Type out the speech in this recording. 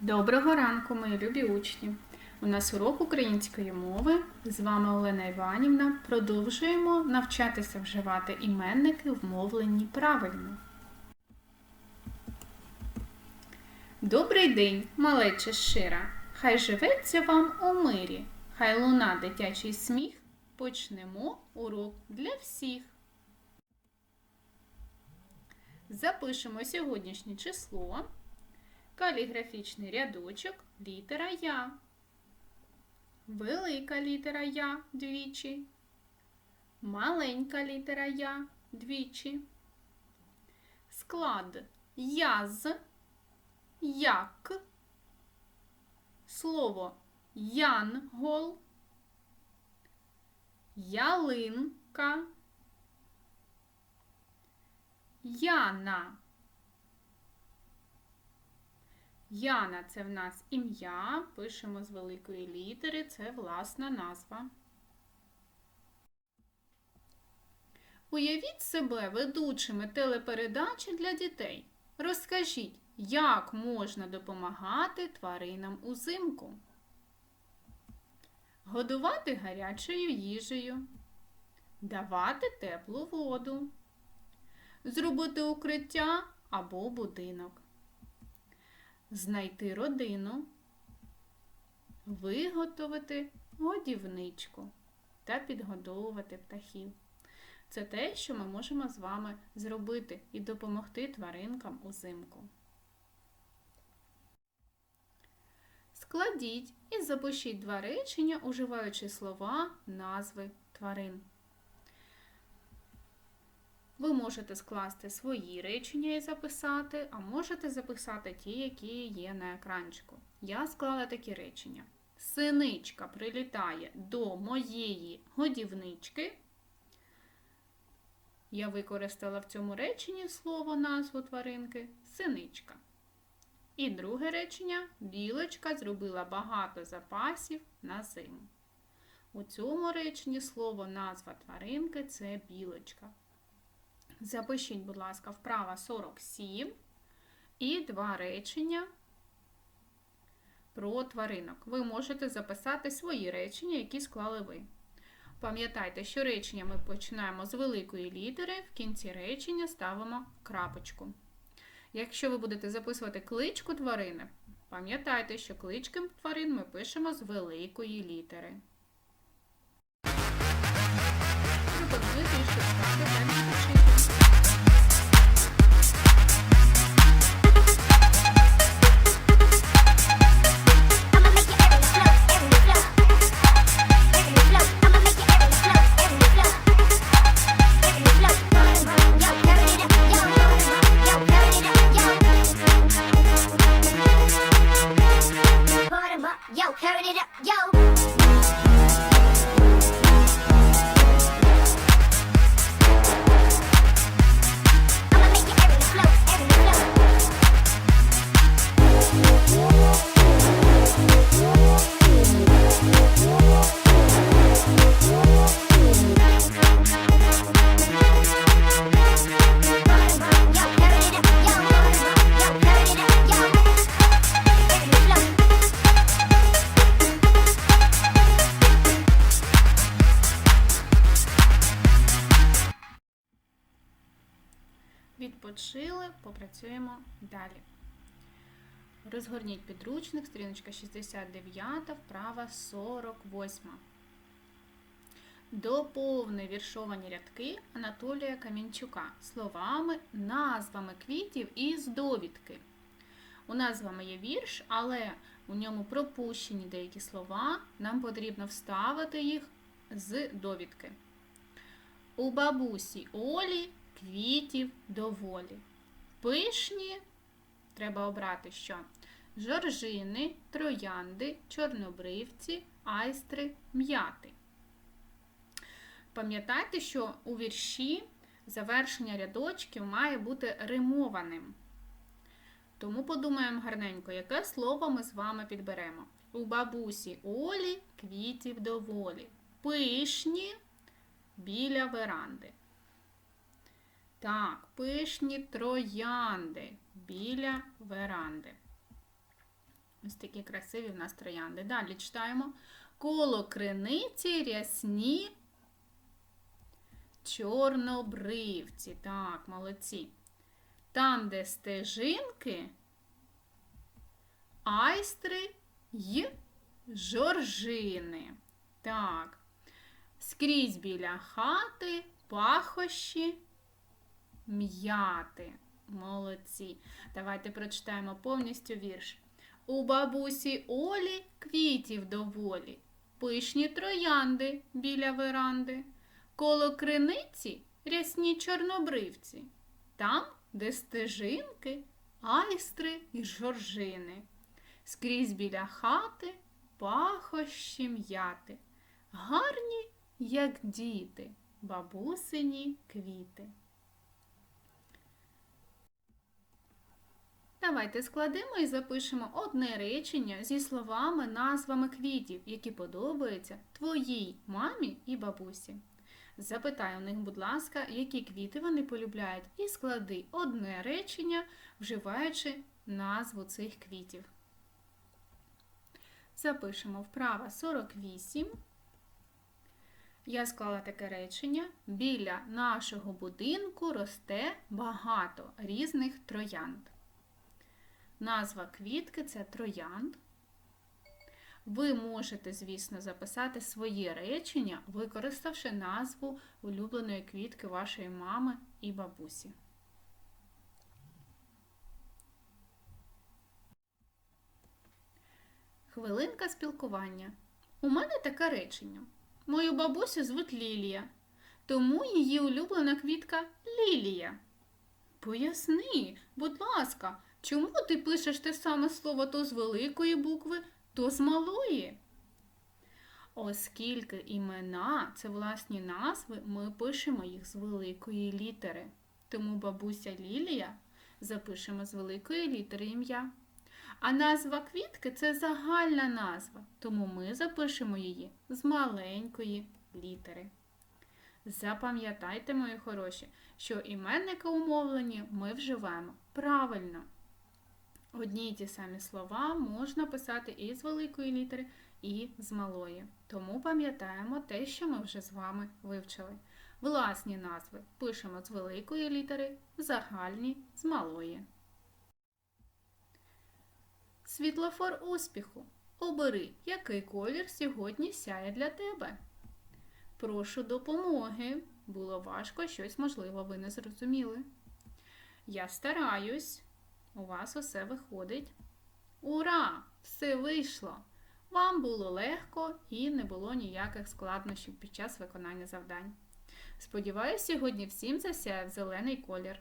Доброго ранку, мої любі учні! У нас урок української мови. З вами Олена Іванівна. Продовжуємо навчатися вживати іменники в мовленні правильно. Добрий день, малече щира! Хай живеться вам у мирі, хай луна дитячий сміх. Почнемо урок для всіх. Запишемо сьогоднішнє число каліграфічний рядочок літера Я. Велика літера Я двічі. Маленька літера Я двічі. Склад яз, як. Слово янгол, ялинка, яна. Яна це в нас ім'я, пишемо з великої літери, це власна назва. Уявіть себе ведучими телепередачі для дітей. Розкажіть, як можна допомагати тваринам узимку? Годувати гарячою їжею, давати теплу воду, зробити укриття або будинок знайти родину, виготовити годівничку та підгодовувати птахів. Це те, що ми можемо з вами зробити і допомогти тваринкам узимку. Складіть і запишіть два речення, уживаючи слова, назви тварин. Ви можете скласти свої речення і записати, а можете записати ті, які є на екранчику. Я склала такі речення. Синичка прилітає до моєї годівнички. Я використала в цьому реченні слово назву тваринки синичка. І друге речення білочка зробила багато запасів на зиму. У цьому реченні слово назва тваринки це білочка. Запишіть, будь ласка, вправа 47 і два речення про тваринок. Ви можете записати свої речення, які склали ви. Пам'ятайте, що речення ми починаємо з великої літери, в кінці речення ставимо крапочку. Якщо ви будете записувати кличку тварини, пам'ятайте, що клички тварин ми пишемо з великої літери. Пропоную трішки Відпочили, попрацюємо далі. Розгорніть підручник, сторіночка 69, вправа 48. Доповни віршовані рядки Анатолія Камінчука словами, назвами квітів із довідки. У нас з вами є вірш, але у ньому пропущені деякі слова. Нам потрібно вставити їх з довідки. У бабусі Олі квітів доволі. Пишні треба обрати що? Жоржини, троянди, чорнобривці, айстри, м'яти. Пам'ятайте, що у вірші завершення рядочків має бути римованим. Тому подумаємо гарненько, яке слово ми з вами підберемо. У бабусі Олі квітів доволі. Пишні біля веранди. Так, пишні троянди біля веранди. Ось такі красиві в нас троянди. Далі читаємо. Коло криниці рясні чорнобривці. Так, молодці. Там, де стежинки, айстри й жоржини. Так. Скрізь біля хати пахощі м'яти. Молодці. Давайте прочитаємо повністю вірш. У бабусі Олі квітів доволі, пишні троянди біля веранди, коло криниці рясні чорнобривці, там, де стежинки, айстри і жоржини, скрізь біля хати пахощі м'яти, гарні, як діти, бабусині квіти. Давайте складемо і запишемо одне речення зі словами, назвами квітів, які подобаються твоїй мамі і бабусі. Запитай у них, будь ласка, які квіти вони полюбляють, і склади одне речення, вживаючи назву цих квітів. Запишемо вправа 48. Я склала таке речення. Біля нашого будинку росте багато різних троянд. Назва квітки це троянд. Ви можете, звісно, записати своє речення, використавши назву улюбленої квітки вашої мами і бабусі. Хвилинка спілкування. У мене таке речення. Мою бабусю звуть Лілія, тому її улюблена квітка Лілія. Поясни, будь ласка, чому ти пишеш те саме слово то з великої букви, то з малої? Оскільки імена це власні назви, ми пишемо їх з великої літери. Тому бабуся Лілія запишемо з великої літери ім'я. А назва квітки це загальна назва, тому ми запишемо її з маленької літери. Запам'ятайте, мої хороші, що іменники умовлені ми вживаємо правильно. Одні й ті самі слова можна писати і з великої літери, і з малої. Тому пам'ятаємо те, що ми вже з вами вивчили. Власні назви пишемо з великої літери, загальні з малої. Світлофор успіху. Обери, який колір сьогодні сяє для тебе. Прошу допомоги. Було важко, щось можливо, ви не зрозуміли. Я стараюсь. У вас усе виходить. Ура! Все вийшло! Вам було легко і не було ніяких складнощів під час виконання завдань. Сподіваюсь, сьогодні всім засяяв зелений колір.